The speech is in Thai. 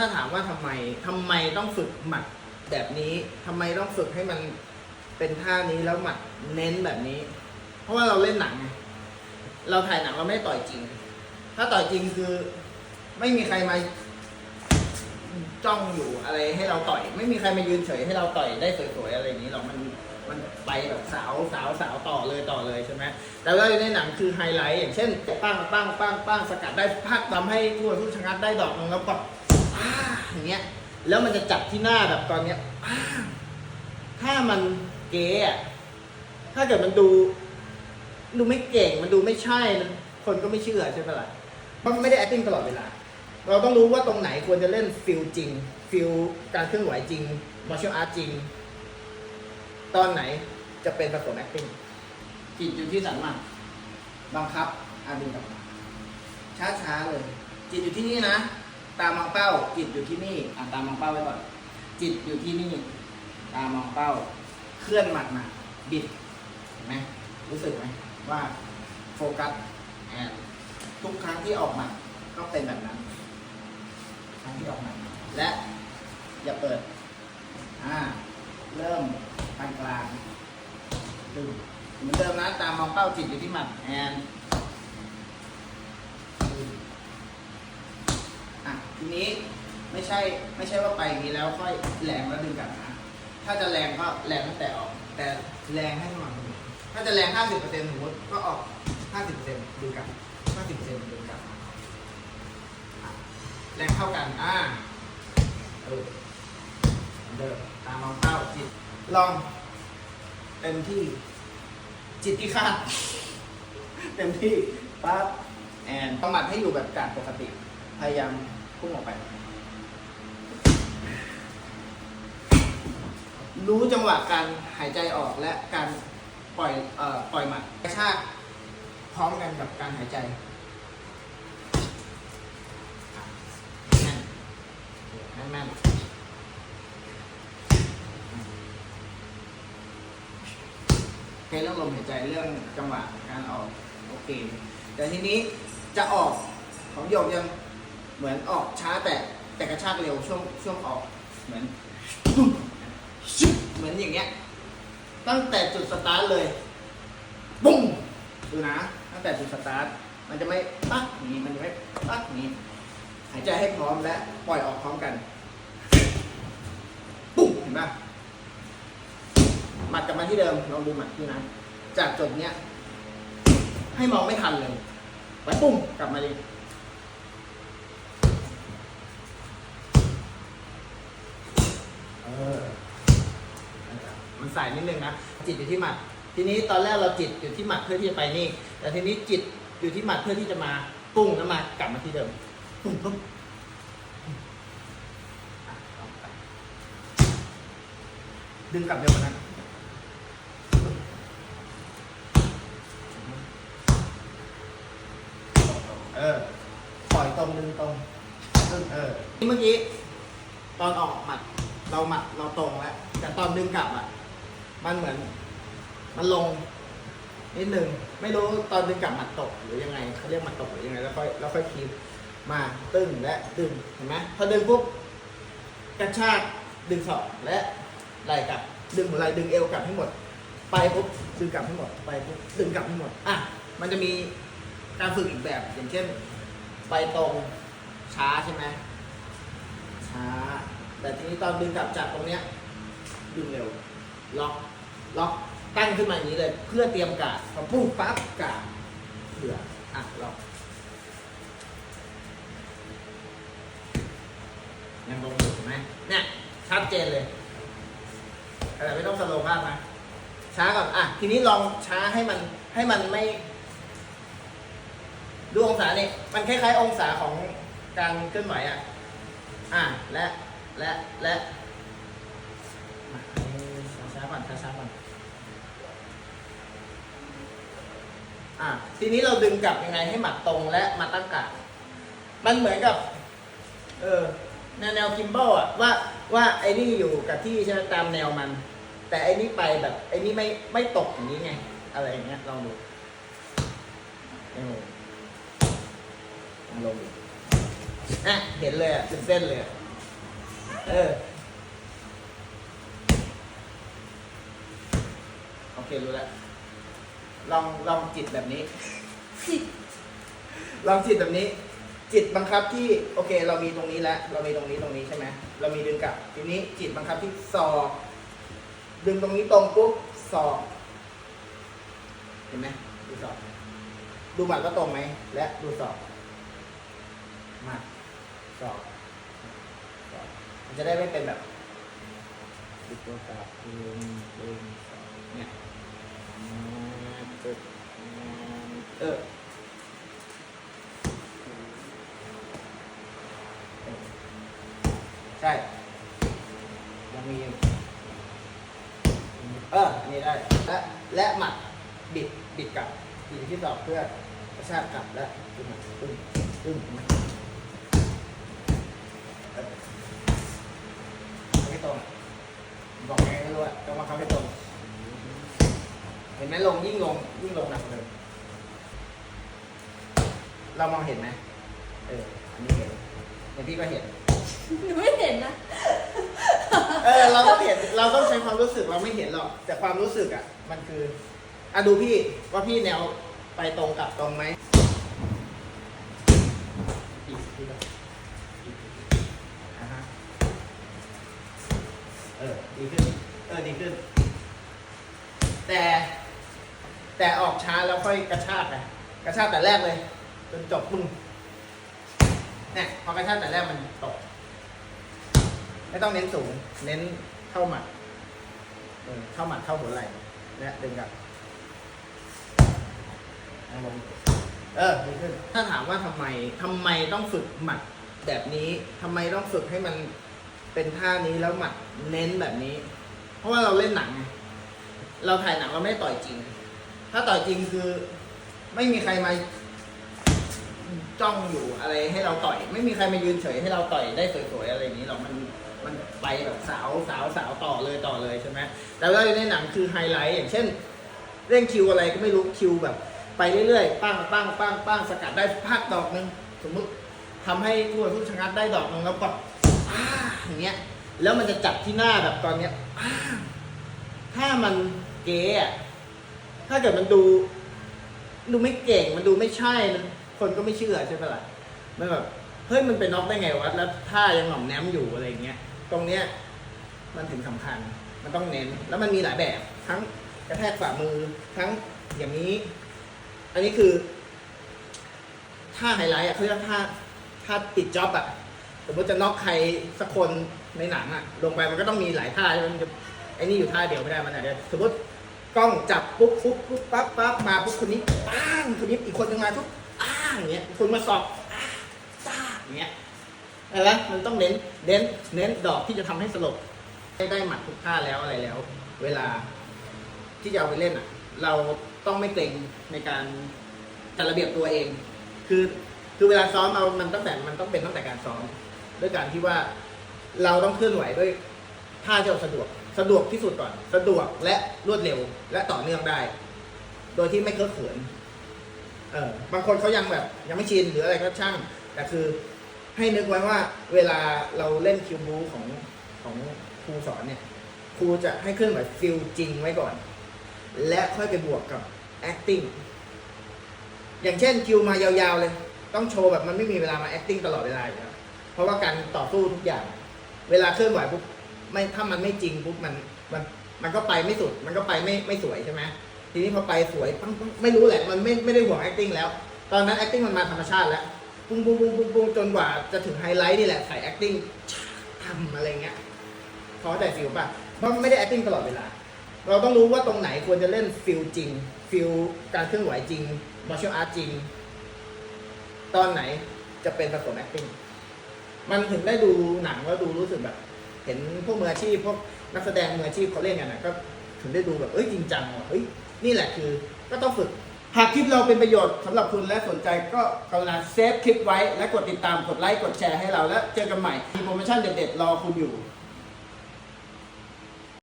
ถ้าถามว่าทำไมทำไมต้องฝึกหมัดแบบนี้ทำไมต้องฝึกให้มันเป็นท่านี้แล้วหมัดเน้นแบบนี้ เพราะว่าเราเล่นหนังไงเราถ่ายหนังเราไม่ต่อยจริง ถ้าต่อยจริงคือไม่มีใครมาจ้องอยู่อะไรให้เราต่อย ไม่มีใครมายืนเฉยให้เราต่อยได้สวยๆอะไรอย่างนี้หรอกมันมันไปแบบสาวสาวสาวต่อเลยต่อเลยใช่ไหมแต่ว่าในหนังคือไฮไลท์อย่างเช่นปั้งปั้งปั้งปั้งสกัดได้พักทำให้ผู้ต่อสู้ชะงักได้ดอกนึงแล้วก็ อย่างเงี้ย แล้วมันจะจับที่หน้าแบบตอนเนี้ยถ้ามันเก๋อะถ้าเกิดมันดู ดูไม่เก่ง มันดูไม่ใช่มันคนก็ไม่เชื่อใช่ไหมล่ะเพราะมันไม่ได้ acting ตลอดเวลา เราต้องรู้ว่าตรงไหนควรจะเล่นฟิลจริง ฟิลการเคลื่อนไหวจริง martial art จริง ตอนไหนจะเป็นผสม acting จิตอยู่ที่สันมันบังคับอาดึงกลับมาช้าๆเลย จิตอยู่ที่นี่นะ ตามองเป้าจิตอยู่ที่นี่อะตามองเป้าไว้ก่อน จิตอยู่ที่นี่ ตามองเป้า เคลื่อนหมัดมา บิดเห็นไหมรู้สึกไหมว่าโฟกัสแอนทุกครั้งที่ออกหมัดก็เป็นแบบนั้น ครั้งที่ออกหมัดและอย่าเปิดอ่าเริ่มปานกลางดึงเหมือนเดิมนะตามมองเป้าจิตอยู่ที่หมัดแอนดึง อะ ทีนี้ไม่ใช่ไม่ใช่ว่าไปอย่างนี้แล้วค่อยแรงแล้วดึงกลับนะถ้าจะแรงก็แรงตั้งแต่ออก แต่แรงให้สม่ำเสมอถ้าจะแรง 50%สมมติก็ออก 50%ดึงกลับ 50%ดึงกลับ แรงเท่ากัน อ่าเออเดิมตามมองเป้าจิตลองเต็มที่ จิตที่คาดเต็มที่ปั๊บแอนประมัดให้อยู่แบบการปกติ พยายาม พุ่งออกไป รู้จังหวะการหายใจออกและการปล่อยเอ่อปล่อยหมัดกระชากพร้อมกันกับการหายใจแน่นแน่นแน่นเคเรื่องลมหายใจเรื่องจังหวะการออก โอเค แต่ทีนี้จะออกของโยกยัง เหมือนออกช้าแต่แต่กระชากเร็วช่วงช่วงออกเหมือนเหมือนอย่างเงี้ย ตั้งแต่จุดสตาร์ทเลยบุ้งดูนะ ตั้งแต่จุดสตาร์ทมันจะไม่ปักนี้มันจะไม่ปักนี้หายใจให้พร้อมและปล่อยออกพร้อมกันปุ้งเห็นปะหมัดกลับมาที่เดิมลองดูหมัดที่นะจากจุดเนี้ยให้มองไม่ทันเลยไปปุ้งกลับมาดิเออ มัน ใส่นิดนึงนะจิตอยู่ที่หมัด ทีนี้ตอนแรกเราจิตอยู่ที่หมัดเพื่อที่จะไปนี่ แต่ทีนี้จิตอยู่ที่หมัดเพื่อที่จะมาปุ้งแล้วมากลับมาที่เดิมปุ้งปุ๊บอะลองดึงกลับเร็วกว่านั้นเออปล่อยตรงดึงตรงดึงเออเมื่อกี้ตอนออกหมัดเราหมัดเราตรงแล้วแต่ตอนดึงกลับอะ มันเหมือน มันลงนิดนึงไม่รู้ตอนดึงกลับหมัดตกหรือยังไงเขาเรียกหมัดตกหรือยังไงแล้วค่อยแล้วค่อยคีบมาตึงและดึงเห็นไหมพอดึงปุ๊บกระชากดึงศอกและไหล่กลับดึงหัวไหล่ดึงเอวกลับให้หมด ไปปุ๊บดึงกลับให้หมดไปปุ๊บดึงกลับให้หมดอะมันจะมีการฝึกอีกแบบอย่างเช่น ไปตรงช้าใช่ไหมช้า แต่ทีนี้ตอนดึงกลับจากตรงเนี้ยดึงเร็วล็อก ล็อกตั้งขึ้นมาอย่างนี้เลย เพื่อเตรียมการดพอปุ๊บปั๊บการดเผื่ออะล็อกยังลงอยู่เห็นไหมเนี่ยชัดเจนเลยแต่ไม่ต้องสโลว์มากนะช้าก่อนอะทีนี้ลองช้าให้มันให้มันไม่ ดูองศาเนี่ยมันคล้ายๆ องศาของการเคลื่อนไหวอะ อะและและและ ช้าๆก่อนอะทีนี้เราดึงกลับยังไงให้หมัดตรงและมาตั้งกาดมันเหมือนกับ เออแนวแนวกิมบอลอะว่าว่าไอ้นี่อยู่กับที่ใช่ไหมตามแนวมัน แต่ไอ้นี่ไปแบบไอ้นี่ไม่ไม่ตกอย่างนี้ไง อะไรอย่างเงี้ยลองดูเออลงอะเห็นเลยอะเป็นเส้นเลยอะเออ โอ เครู้แล้วลองลองจิตแบบนี้ จิต ลองจิตแบบนี้ จิตบังคับที่โอเค เรามีตรงนี้แล้วเรามีตรงนี้ตรงนี้ใช่ไหมเรามีดึงกลับทีนี้จิตบังคับที่ศอกดึงตรงนี้ตรงปุ๊บศอกเห็นไหมดูศอกดูหมัดว่าตรงไหมและดูศอกหมัดศอกศอกมันจะได้ไม่เป็นแบบติดตัวกลับดึงดึงศอกเนี่ยตึ๊บ เออใช่ ยังมีอยู่เอออันนี้ได้ และ และหมัด บิด บิดกลับบิดที่ดอกเพื่อกระชากกลับและขึ้นมาตึ้งตึ้งเห็นไม่ตรง บอกไงไม่รู้อะต้องมาเข้าไม่ตรง ห็นไหมลงยิ่งลงยิ่งลงหนักเลยเรามองเห็นไหมเอออันนี้เห็นเห็นพี่ก็เห็น หนูไม่เห็นนะ เออเราต้องเห็นเราต้องใช้ความรู้สึกเราไม่เห็นหรอกแต่ความรู้สึกอะ มันคืออะดูพี่ว่าพี่แนวไปตรงกับตรงไหมอีกทีละอีกอ่าฮะเออดีขึ้นเออดีขึ้น แต่ แต่ออกช้าแล้วค่อยกระชากไงกระชากแต่แรกเลย จนจบปึ้งเนี่ยพอกระชากแต่แรกมันตก ไม่ต้องเน้นสูง เน้นเข้าหมัดเออเข้าหมัดเข้าหัวไหล่และดึงกับนั่งลงเออดีขึ้น ถ้าถามว่าทำไมทำไมต้องฝึกหมัดแบบนี้ทำไมต้องฝึกให้มันเป็นท่านี้แล้วหมัดเน้นแบบนี้ เพราะว่าเราเล่นหนัง เราถ่ายหนังเราไม่ต่อยจริง ถ้าต่อยจริงคือ ไม่มีใครมาจ้องอยู่อะไรให้เราต่อย ไม่มีใครมายืนเฉยให้เราต่อยได้สวยๆอะไรอย่างนี้หรอกมันมันไปแบบสาวสาวสาวต่อเลยต่อเลยใช่ไหมแต่ว่าในหนังคือไฮไลท์อย่างเช่น เร่งคิวอะไรก็ไม่รู้คิวแบบ ไปเรื่อยๆปั้งปั้งปั้งปั้งสกัดได้พักดอกหนึ่งสมมุติทำให้คู่ต่อสู้ชะงักได้ดอกหนึ่งแล้วก็อ้าอย่างเงี้ย แล้วมันจะจับที่หน้าแบบตอนเนี้ยอ้าถ้ามันเก๋อะ ถ้าเกิดมันดูดูไม่เก่งมันดูไม่ใช่มันคนก็ไม่เชื่อใช่ปะล่ะมันแบบเฮ้ยมันเป็นน็อกได้ไงวะแล้วท่ายังหน่อมแนมอยู่อะไรเงี้ยตรงเนี้ยมันถึงสำคัญมันต้องเน้น แล้วมันมีหลายแบบ ทั้งกระแทกฝ่ามือทั้งอย่างนี้ อันนี้คือท่าไฮไลท์อะเขาเรียกท่าท่าปิดจ็อบอะสมมติจะน็อกใครสักคนในหนังอะ ลงไปมันก็ต้องมีหลายท่าใช่ไหมมันจะไอ้นี่อยู่ท่าเดียวไม่ได้มันอาจจะสมมติ กล้องจับปุ๊บปุ๊บปุ๊บปั๊บปั๊บมาปุ๊บคนนี้ป้างคนนี้อีกคนนึงมาปุ๊บอ้างอย่างเงี้ยคนมาสอบอ้าซ่าอย่างเงี้ยอะไรมันต้องเน้นเน้นเน้นดอกที่จะทำให้สลบได้ได้หมัดทุกท่าแล้วอะไรแล้ว เวลาที่จะเอาไปเล่นอะ เราต้องไม่เกรงในการจัดระเบียบตัวเอง คือคือเวลาซ้อมเรามันตั้งแต่มันต้องเป็นตั้งแต่การซ้อม ด้วยการที่ว่าเราต้องเคลื่อนไหวด้วยท่าที่เราสะดวก สะดวกที่สุดก่อน สะดวกและรวดเร็ว และต่อเนื่องได้ โดยที่ไม่เคอะเขิน เออบางคนเขายังแบบ ยังไม่ชินหรืออะไรก็ช่าง แต่คือให้นึกไว้ว่าเวลาเราเล่นคิวบูของของครูสอนเนี่ย ครูจะให้เคลื่อนไหวฟิลจริงไว้ก่อน และค่อยไปบวกกับ acting อย่างเช่นคิวมายาวๆเลย ต้องโชว์แบบมันไม่มีเวลามา acting ตลอดเวลาอยู่แล้วเพราะว่าการต่อสู้ทุกอย่าง เวลาเคลื่อนไหวปุ๊บ ไม่ถ้ามันไม่จริงปุ๊บมันมันมันก็ไปไม่สุด มันก็ไปไม่ไม่สวยใช่ไหมทีนี้พอไปสวยปังปังไม่รู้แหละมันไม่ไม่ได้ห่วง acting แล้ว ตอนนั้น acting มันมาธรรมชาติแล้วปุ้งปุ้งปุ้งปุ้งปุ้งจนกว่าจะถึงไฮไลท์นี่แหละใส่ acting ทำอะไรเงี้ยพอเข้าใจฟิลป่ะเพราะไม่ได้ acting ตลอดเวลา เราต้องรู้ว่าตรงไหนควรจะเล่นฟิลจริงฟิลการเคลื่อนไหวจริง martial art จริง ตอนไหนจะเป็นผสม acting มันถึงได้ดูหนังแล้วดูรู้สึกแบบ เห็นพวกมืออาชีพพวกนักแสดงมืออาชีพเขาเล่นกันนะก็ถึงได้ดูแบบเอ้ยจริงจังว่ะเฮ้ยนี่แหละคือก็ต้องฝึกหากคลิปเราเป็นประโยชน์สำหรับคุณและสนใจก็กรุณาเซฟคลิปไว้และกดติดตามกดไลค์กดแชร์ให้เราแล้วเจอกันใหม่มีโปรโมชั่นเด็ดๆรอคุณอยู่